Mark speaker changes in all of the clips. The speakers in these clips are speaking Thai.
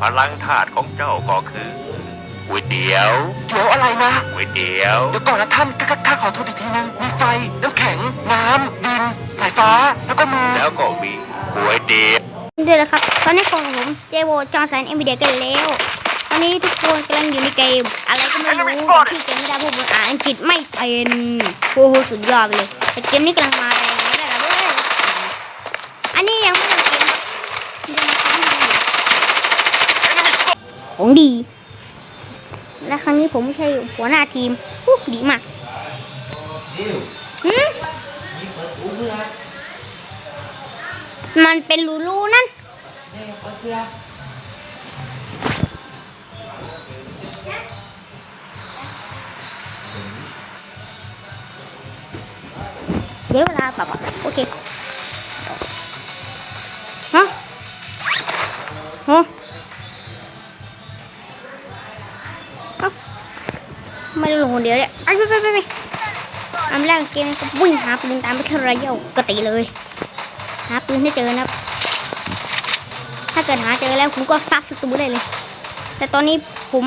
Speaker 1: พลังธาตุของเจ้าก็คือก๋วยเตี๋ยว
Speaker 2: เดี๋ยวอะไรนะ
Speaker 1: ก๋วยเตี๋ยว
Speaker 2: เดี๋ยวก่อนนะท่านข้าข้าข้าขอโทษอีกทีนึงมีไฟน้ำแข็งน้ำดิน สายฟ้าแล้วก็มือ
Speaker 1: แล้วก็มีก๋วยเตี๋ยว
Speaker 3: ด้วยนะครับตอนนี้ผมกับผมเจโวจอห์นสันเอ็มบีเดียกันแล้วตอนนี้ทุกคนกำลังอยู่ในเกม อะไรก็ไม่รู้ที่เกมไม่ได้พวกผมอ่านอังกฤษไม่เป็นโอ้โหสุดยอดไปเลยแต่เกมนี้กำลังมาแรงไม่ได้แล้วเว้ยอันนี้ยังไม่ทำเกมครับยังมาซ้อมกันอยู่ของ ดี และครั้งนี้ผมไม่ใช่หัวหน้าทีมอู้ดีมากมันเป็นรูรูนั่นเสียเวลาปล่าๆโอเค ไม่ได้ลงคนเดียวเนี่ยไปไปไปไปอันแรกเกมก็วิ่งหาปืนตามไปเทรเยาปกติเลย หาปืนให้เจอนะครับ ถ้าเกิดหาเจอแล้วผมก็ซัดศัตรูได้เลย แต่ตอนนี้ผม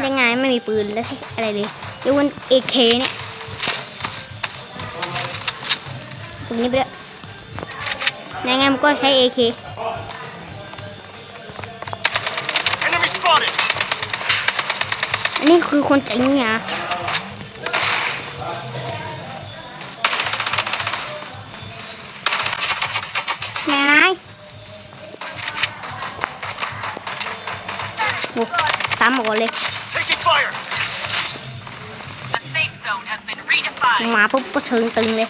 Speaker 3: ได้ไงไม่มีปืนและอะไรเลยยกเว้นเอเคเนี่ยตรงนี้ไปเลยยังไงมันก็ใช้ AK
Speaker 1: Enemy
Speaker 3: นนี้คือคนจริงเนี่ยนายโอ้ตามมาก่อนเลย
Speaker 1: taking fire
Speaker 4: The safe zone has been redefined.
Speaker 3: มาปุ๊บก็เชิงตึงเลย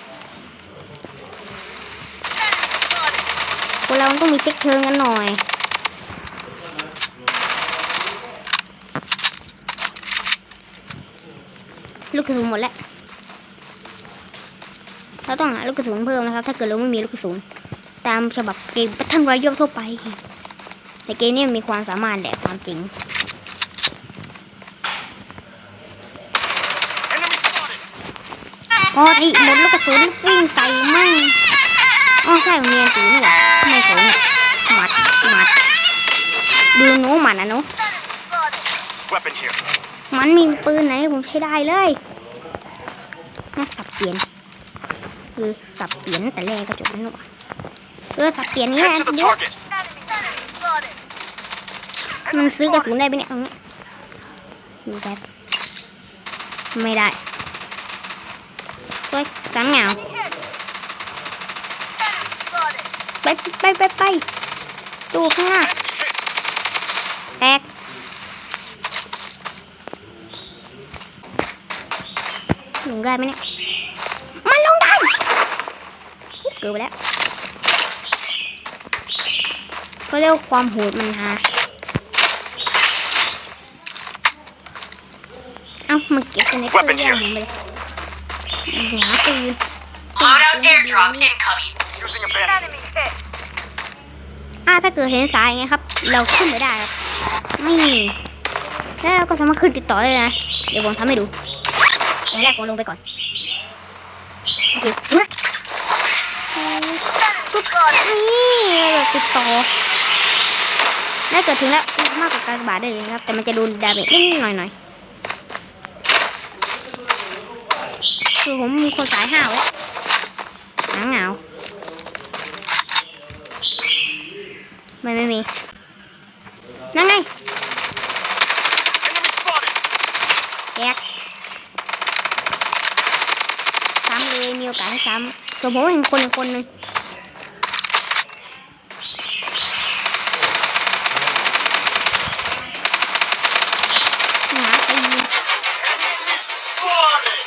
Speaker 3: คนเรามันต้องมีเช็คเชิงกันหน่อย ลูกกระสุนหมดแล้ว เราต้องหาลูกกระสุนเพิ่มนะครับ ถ้าเกิดเราไม่มีลูกกระสุน ตามฉบับเกม Battle Royale ทั่วไป แต่เกมนี้มีความสามารถแดกความจริง
Speaker 1: enemy spotted
Speaker 3: พอที่หมดลูกกระสุนวิ่งใส่มั่งอ๋อใช่มันมีอันตีนี่หว่าไม่สนหมัดหมัดดูหนูหมัดนะหนู
Speaker 1: weapon here
Speaker 3: มันมีปืนไหนผมใช้ได้เลยนะสับเปลี่ยน คือสับเปลี่ยนแต่แรกก็จบแล้วหนูวะเออสับเปลี่ยนนี่แห
Speaker 1: head
Speaker 3: ละ
Speaker 1: to the
Speaker 3: เดี๋ยว
Speaker 1: target
Speaker 3: มันซื้อกระสุนได้ไหมเนี่ยเอางี้ดูแบบไม่ได้ตัวสามเหงาไปไปไปไปดูข้างหน้าแตกลง ได้ไหมเนี่ย มันลงได้เกือบไปแล้วเขาเรียกว่าความโหดมันฮาเอ้ามันเก็บเป็นในตู้
Speaker 1: Weapon
Speaker 3: แย่ง
Speaker 1: here
Speaker 3: ผมไปเลยหาปืน
Speaker 4: Loadout airdrop incoming.
Speaker 1: using a bandit
Speaker 3: อ่าถ้าเกิดเห็นสายไงครับ เราขึ้นไม่ได้ครับนี่แล้วเราก็สามารถขึ้นติดต่อได้นะ เดี๋ยวผมทำให้ดู อย่างแรกผมลงไปก่อนโอเคดูนะปุ๊บนี่เราติดต่อถ้าเกิดถึงแล้วมากกว่าการบาดได้เลยนะครับ แต่มันจะโดนดาเมจนิดหน่อยหน่อยคือผมคนสายห้าวแล้วหางเหงาไม่ไม่มีนั่นไง ซ้ำส่วนผมเห็นคนอีกคนหนึ่งหาตี
Speaker 1: spotted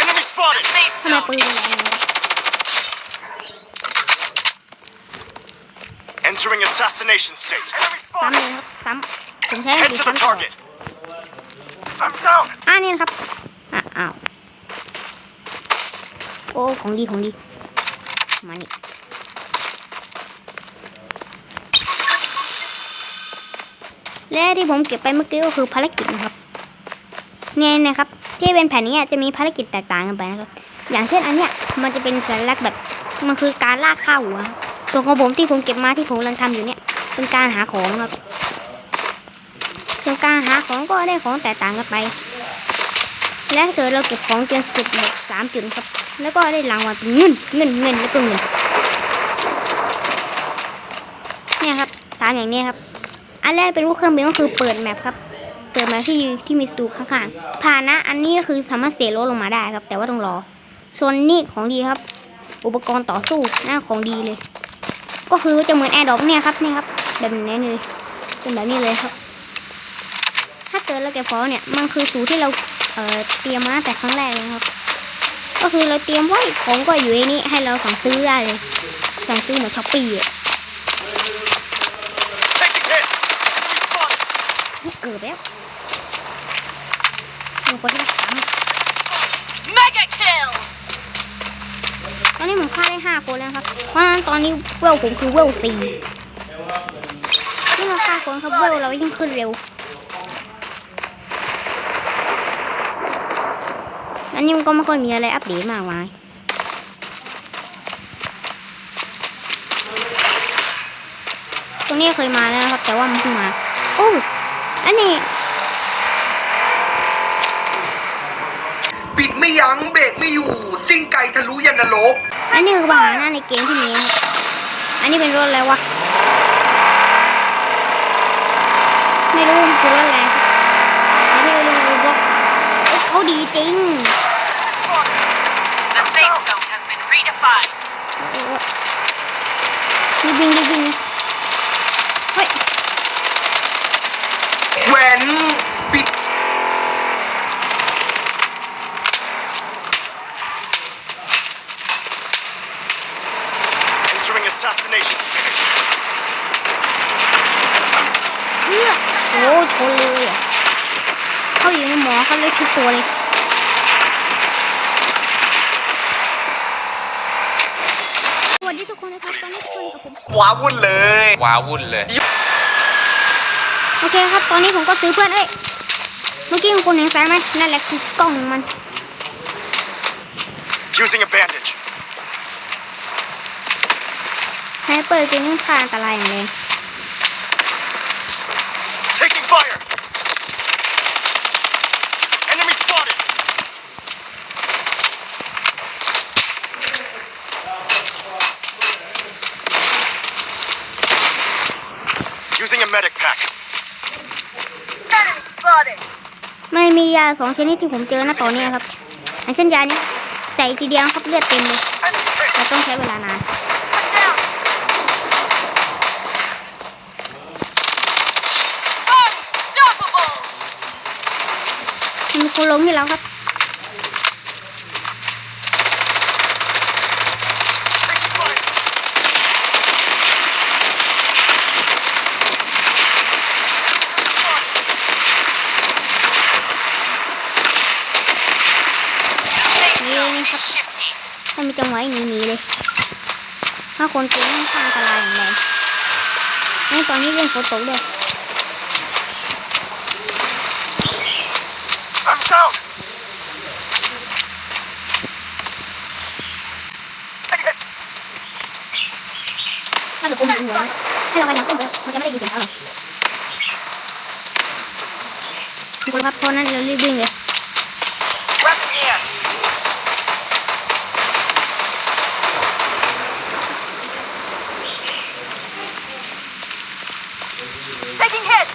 Speaker 1: enemy spotted
Speaker 4: Safe
Speaker 3: ทำไม
Speaker 4: zone
Speaker 3: ปืนแรงเลยวะ
Speaker 1: entering assassination state
Speaker 3: ซ้ำเลยครับซ้ำผมใช้
Speaker 1: head
Speaker 3: ดี
Speaker 1: to the
Speaker 3: ซ้ำต่อ
Speaker 1: target I'm down
Speaker 3: อ่านี่นะครับอะอ้าวโอ้ของดีของดีมานี่และที่ผมเก็บไปเมื่อกี้ก็คือภารกิจนะครับเนี่ยนะครับที่เป็นแผ่นนี้จะมีภารกิจแตกต่างกันไปนะครับ อย่างเช่นอันเนี้ยมันจะเป็นสัญลักษณ์แบบมันคือการลากข้าวหัวส่วของผมที่ผมเก็บมาที่ผมกำลังทำอยู่เนี่ยเป็นการหาของครับ ส่วนการหาของก็ได้ของแตกต่างกันไป และถ้าเกิดเราเก็บของจนสุดหมดสามจุดครับ แล้วก็ได้รางวัลเป็นเงินเงินเงินแล้วก็เงินเนี่ยครับสามอย่างนี้ครับ อันแรกเป็นพวกเครื่องบินก็คือเปิดแมปครับ เปิดแมปที่ที่มีสตูข้างๆผ่านนะ อันนี้ก็คือสามารถเสียรถลงมาได้ครับ แต่ว่าต้องรอส่วนนี้ของดีครับ อุปกรณ์ต่อสู้หน้าของดีเลย ก็คือจะเหมือนแอร์ดอกเนี่ยครับเนี่ยครับแบบนี้เลยเป็นแบบนี้เลยครับ เกิดเราเก็บของเนี่ย มันคือสูตรที่เราเอ่อเตรียมมาตั้งแต่ครั้งแรกเลยครับ ก็คือเราเตรียมไว้ของก็อยู่ในนี้ให้เราสั่งซื้อได้เลย สั่งซื้อเหมือนช้อปปี้อะ
Speaker 2: Taking hits.
Speaker 3: เกิดแล้วมีคนที่ท
Speaker 4: Mega kill! ำ
Speaker 3: ตอนนี้ผมฆ่าได้ห้าคนแล้วครับ เพราะฉะนั้นตอนนี้เวลผมคือเวลสี่ที่เราฆ่าคนครับเวลเรายิ่งขึ้นเร็ว อันนี้มันก็ไม่ค่อยมีอะไรอัปเดตมากมายตรงนี้เคยมาแล้วนะครับ แต่ว่ามันเพิ่งมา โอ้อันนี้
Speaker 2: ปิดไม่ยั้งเบรกไม่อยู่ ซิ่งไกลทะลุยันนรก
Speaker 3: อันนี้คือปัญหาหน้าในเกมที่มีครับอันนี้เป็นรถอะไรวะ ไม่รู้มันคือรถอะไรครับอันนี้เรื่องรถบล็อกเอ้ยเขาดี จริง
Speaker 4: The safe zone has been redefined.
Speaker 3: รีบวิ่งรีบวิ่งเฮ้ย
Speaker 2: แหวนปิด
Speaker 5: Entering assassination stage.
Speaker 3: เลือดโอ้ชนเลยอะเขาอยู่ในหมอเขาเลยทุกตัวเลย สวัสดีทุก คนนะครับตอนนี้ทุกคนอยู่กับผม
Speaker 5: ว้าวุ่นเลย
Speaker 1: ว้าวุ่นเลย
Speaker 3: โอเคครับ ตอนนี้ผมก็ซื้อเพื่อนเอ้ยเมื่อกี้คุณเห็นแสงไหมนั่นแหละคือกล้องมัน
Speaker 5: Using a bandage.
Speaker 3: ไฮเปอร์เกมนี่ค่าอันตรายอย่างแรง
Speaker 5: Taking fire. Enemy spotted. Using a medic pack.
Speaker 4: Enemy spotted!
Speaker 3: ไม่มี ยาสองชนิดที่ผมเจอนะตอนนี้ครับอันเช่นยานี้ใส่ทีเดียวครับเลือดเต็มเลยแต่ต้องใช้เวลานาน
Speaker 4: Down! Unstoppable!
Speaker 3: มีคนล้มที่แล้วครับ นี่เลยนะครับ
Speaker 4: Shifty!
Speaker 3: ถ้ามีจังหวะหนีหนีเลย ถ้าคนเก่งนี่ค่าอันตรายอย่างแรงนี่ตอนนี้เล่นฝนตกด้วย
Speaker 5: I'm down.
Speaker 3: ถ้าเกิดคนหัวให้เราไปทางต้นเลยมันจะไม่ได้ยินเสียงเขาหรอกทุกคนครับเพราะนั้นเรารีบวิ่งเลย
Speaker 4: Weapon here! Taking hit!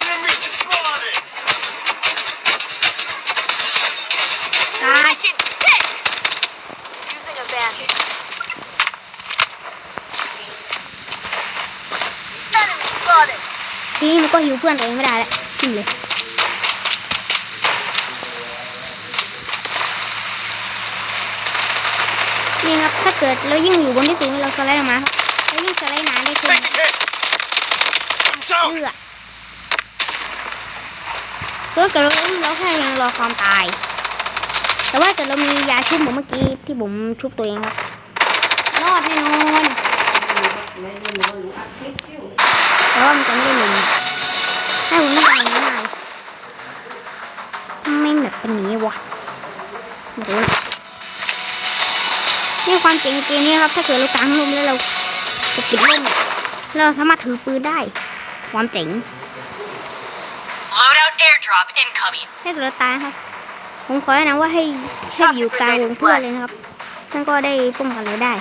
Speaker 5: Enemy spotted.
Speaker 3: ตาย
Speaker 4: Freaking sick! Using a bandage. Enemy spotted!
Speaker 3: ทีนี้มัน ก็หิวเพื่อนตัวเองไม่ได้แล้วทิ้งเลยนี่ครับถ้าเกิดเรายิ่งอยู่บนที่สูงเราสไลด์ลงมาครับเรายิ่งสไลด์นานได้ขึ้น
Speaker 5: Taking hits. I'm down.
Speaker 3: เพื่อเพื่อเกิดเราล้มเราแค่ยังรอความตาย แต่ว่าเกิดเรามียาชุบเหมือนเมื่อกี้ที่ผมชุบตัวเองครับรอดแน่นอนแต่ว่ามันจะไม่ได้หนึ่ง ให้คุณนไม่เป็นง่ายไม่แบบเป็นนี้วะดูนี่ความเจ๋งเกมนี้ครับ ถ้าเกิดเรากลางลมแล้วเราจะปิดลมเราสามารถถือปืนได้ ความเจ๋งให้ตัวตายครับ ผมขอแนะนำว่าให้ให้อยู่กลางวงเพื่อนเลยนะครับท่านก็ได้ป้องกันเราได้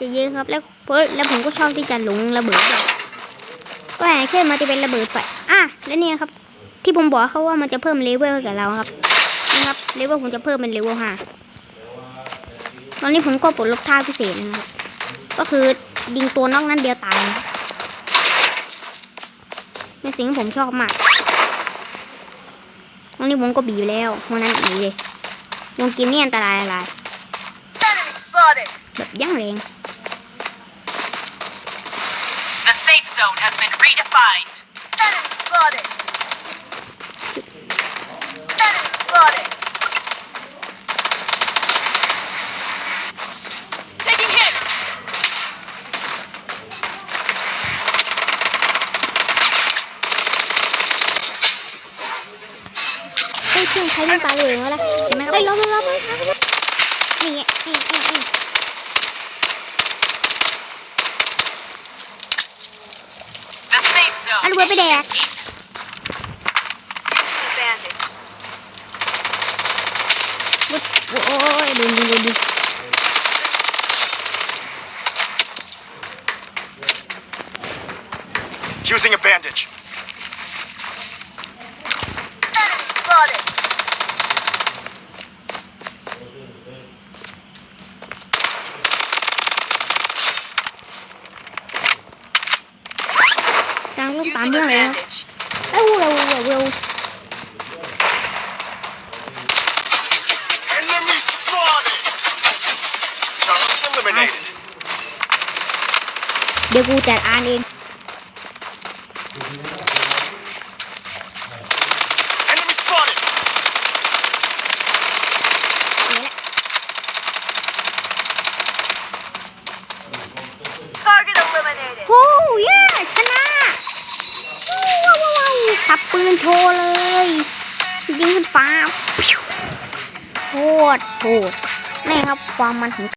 Speaker 3: จะเยอะครับ แล้วเพราะแล้วผมก็ชอบที่จะหลงระเบิดด้วยก็อย่างเช่นมันจะเป็นระเบิดไฟอะแล้วเนี่ยครับ ที่ผมบอกเขาว่ามันจะเพิ่มเลเวลกับเราครับนี่ครับเลเวลผมจะเพิ่มเป็นเลเวลห้าตอนนี้ผมก็ปลดล็อกท่าพิเศษนะครับก็คือยิงตัวนอกนั้นเดียวตายเป็นสิ่งที่ผมชอบมากตอนนี้ผมก็บีบแล้วเพราะนั้นหนีเลยวงกินนี่อันตรายอะไรแบบยั่งแรง
Speaker 4: safe zone has been redefined. Spotted. Spotted. Taking hit.
Speaker 3: เฮ้ยเครื่องใช้น้ำตาเหลืองแล้วล่ะเห็นไหมครับเฮ้ยลบลบลบลบนี่ไงนี่นี่นี่
Speaker 4: safe zone
Speaker 3: Ano ba,
Speaker 4: is
Speaker 3: Bidea?
Speaker 4: shifting. Bandage.
Speaker 3: โอ้ยดูดูดูดู
Speaker 5: Using a bandage.
Speaker 3: Find
Speaker 4: a bandage.
Speaker 3: I will, I will, I will.
Speaker 5: Enemy spotted! Target eliminated.
Speaker 3: They will that I need. โชว์เลยยิงขึ้นฟ้าโคตรโหดนี่ครับความมันของ